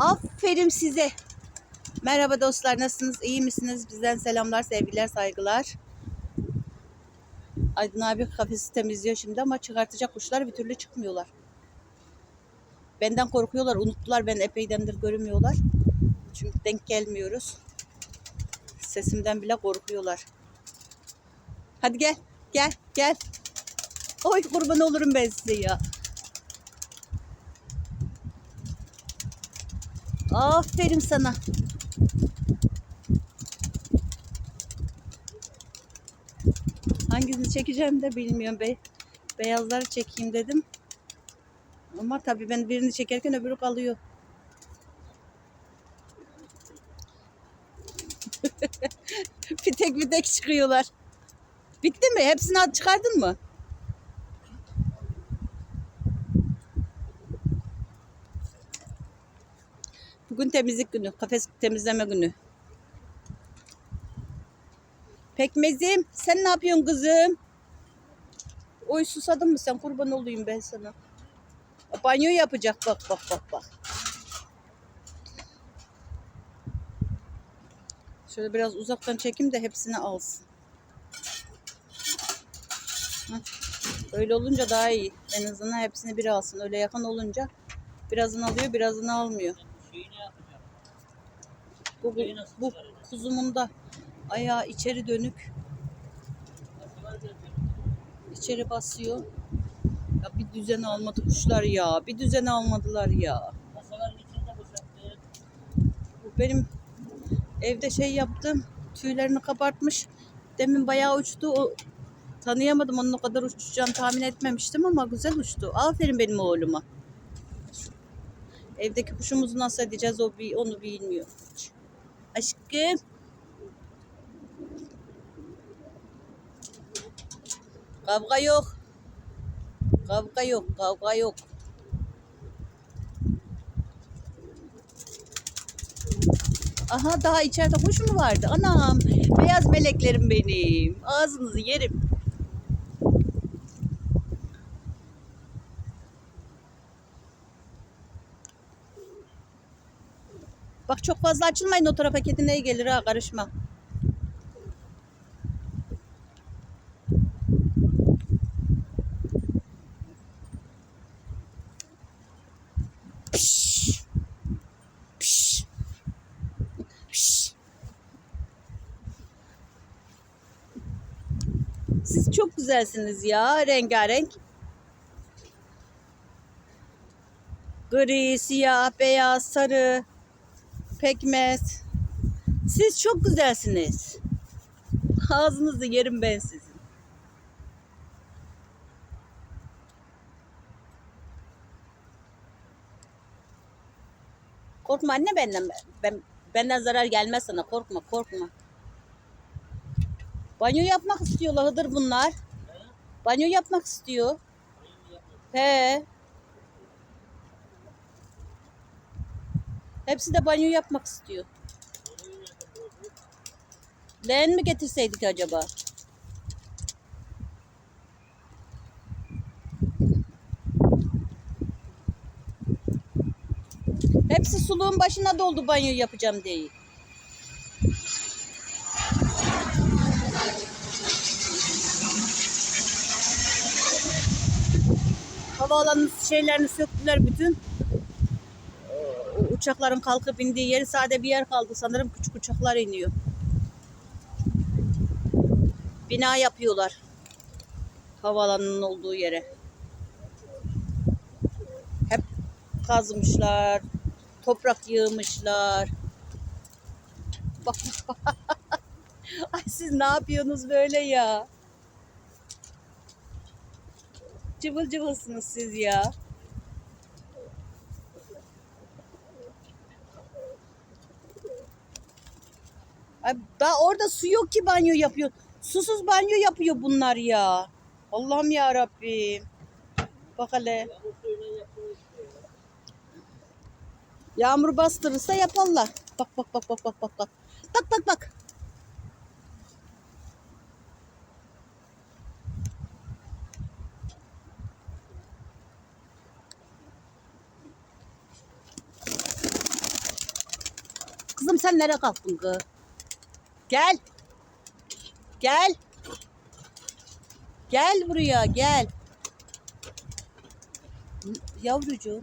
Aferin size. Merhaba dostlar nasılsınız? İyi misiniz? Bizden selamlar, sevgiler, saygılar. Aydın abi kafesi temizliyor şimdi ama çıkartacak kuşlar bir türlü çıkmıyorlar. Benden korkuyorlar, unuttular ben epeydendir görünmüyorlar. Çünkü denk gelmiyoruz. Sesimden bile korkuyorlar. Hadi gel, gel, gel. Oy kurban olurum ben size ya. Aferin sana. Hangisini çekeceğim de bilmiyorum. Be beyazları çekeyim dedim. Ama tabii ben birini çekerken öbürü kalıyor. bir tek bir tek çıkıyorlar. Bitti mi? Hepsini çıkardın mı? Bugün temizlik günü. Kafes temizleme günü. Pekmezim sen ne yapıyorsun kızım? Oy susadın mı sen? Kurban olayım ben sana. Banyo yapacak bak bak bak bak. Şöyle biraz uzaktan çekeyim de hepsini alsın. Öyle olunca daha iyi. En azından hepsini bir alsın. Öyle yakın olunca birazını alıyor birazını almıyor. Bu, bu, bu kuzumun da ayağı içeri dönük. İçeri basıyor. Ya bir düzen almadı kuşlar ya. Bir düzen almadılar ya. Bu benim evde şey yaptım. Tüylerini kabartmış. Demin bayağı uçtu. O tanıyamadım onun o kadar uçacağını tahmin etmemiştim ama güzel uçtu. Aferin benim oğluma. Evdeki kuşumuzu nasıl edeceğiz o bir onu bilmiyor. Aşkım. Kavga yok. Kavga yok, kavga yok. Aha daha içeride kuş mu vardı? Anam, beyaz meleklerim benim. Ağzınızı yerim. Bak çok fazla açılmayın o tarafa kedi neye gelir ha karışma. Siz çok güzelsiniz ya rengarenk. Gri, siyah, beyaz, sarı, pekmez. Siz çok güzelsiniz. Ağzınızı yerim ben sizin. Korkma anne benden. Ben, benden zarar gelmez sana. Korkma korkma. Banyo yapmak istiyorlar Hıdır bunlar. Banyo yapmak istiyor. He. Hepsi de banyo yapmak istiyor. Leğen mi getirseydik acaba? Hepsi suluğun başına doldu banyo yapacağım diye. Havaalanı şeylerini söktüler bütün. Uçakların kalkıp indiği yeri sade bir yer kaldı sanırım küçük uçaklar iniyor. Bina yapıyorlar. Havaalanının olduğu yere. Hep kazmışlar. Toprak yığmışlar. Bak. Ay siz ne yapıyorsunuz böyle ya? Cıvıl cıvılsınız siz ya. Ay, daha orada su yok ki banyo yapıyor. Susuz banyo yapıyor bunlar ya. Allah'ım ya Rabbim. Bak hele. Yağmur bastırırsa yaparlar. Bak bak bak bak bak bak bak. Bak bak bak. Kızım sen nereye kalktın kız? Gel. Gel. Gel buraya gel. Yavrucuğum.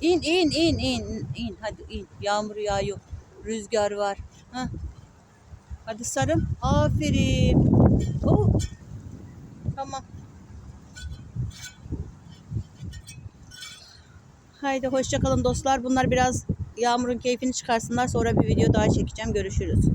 İn in in in in hadi in. Yağmur yağıyor. Rüzgar var. Hah. Hadi sarım. Aferin. Oo. Tamam. Haydi hoşça kalın dostlar. Bunlar biraz yağmurun keyfini çıkarsınlar. Sonra bir video daha çekeceğim. Görüşürüz.